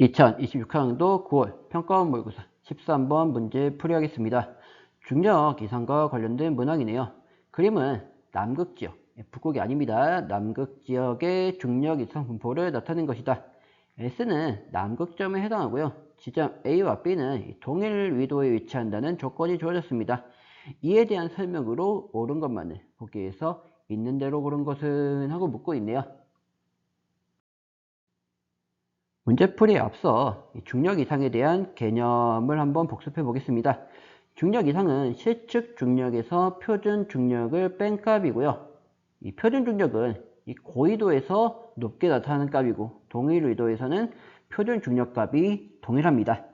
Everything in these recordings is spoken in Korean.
2026학년도 9월 평가원 모의고사 13번 문제 풀이하겠습니다. 중력 이상과 관련된 문항이네요. 그림은 남극지역, 북극이 아닙니다. 남극지역의 중력 이상 분포를 나타낸 것이다. S는 남극점에 해당하고요. 지점 A와 B는 동일 위도에 위치한다는 조건이 주어졌습니다. 이에 대한 설명으로 옳은 것만을 보기위해서 있는 대로 고른 것은 하고 묻고 있네요. 문제풀이에 앞서 중력 이상에 대한 개념을 한번 복습해 보겠습니다. 중력 이상은 실측 중력에서 표준 중력을 뺀 값이고요. 이 표준 중력은 이 고위도에서 높게 나타나는 값이고 동일 위도에서는 표준 중력 값이 동일합니다.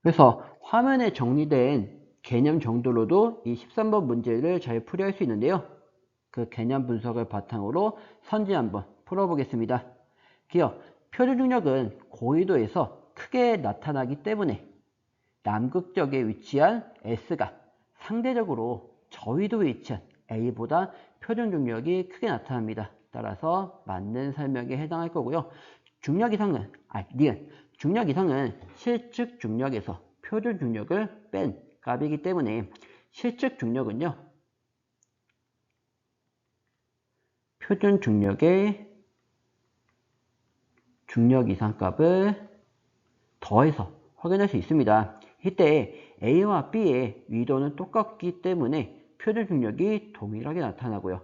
그래서 화면에 정리된 개념 정도로도 이 13번 문제를 잘 풀이할 수 있는데요. 그 개념 분석을 바탕으로 선지 한번 풀어보겠습니다. 기억, 표준 중력은 고위도에서 크게 나타나기 때문에 남극적에 위치한 S가 상대적으로 저위도에 위치한 A보다 표준 중력이 크게 나타납니다. 따라서 맞는 설명에 해당할 거고요. 중력 이상은, 아, 니은, 중력 이상은 실측 중력에서 표준 중력을 뺀 값이기 때문에 실측 중력은요. 표준 중력의 중력 이상값을 더해서 확인할 수 있습니다. 이때 A와 B의 위도는 똑같기 때문에 표준 중력이 동일하게 나타나고요.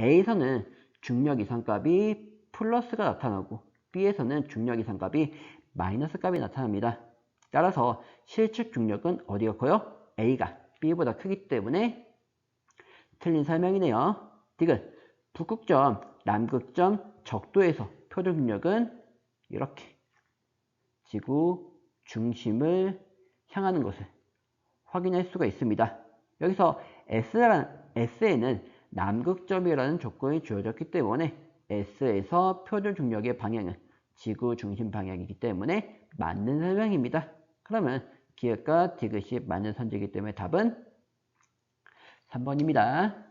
A에서는 중력 이상값이 플러스가 나타나고 B에서는 중력 이상값이 마이너스 값이 나타납니다. 따라서 실측 중력은 어디가 커요? A가 B보다 크기 때문에 틀린 설명이네요. 디귿 북극점, 남극점, 적도에서 표준 중력은 이렇게 지구 중심을 향하는 것을 확인할 수가 있습니다. 여기서 S에는 남극점이라는 조건이 주어졌기 때문에 S에서 표준 중력의 방향은 지구 중심 방향이기 때문에 맞는 설명입니다. 그러면 기획과 디귿이 맞는 선지이기 때문에 답은 3번입니다.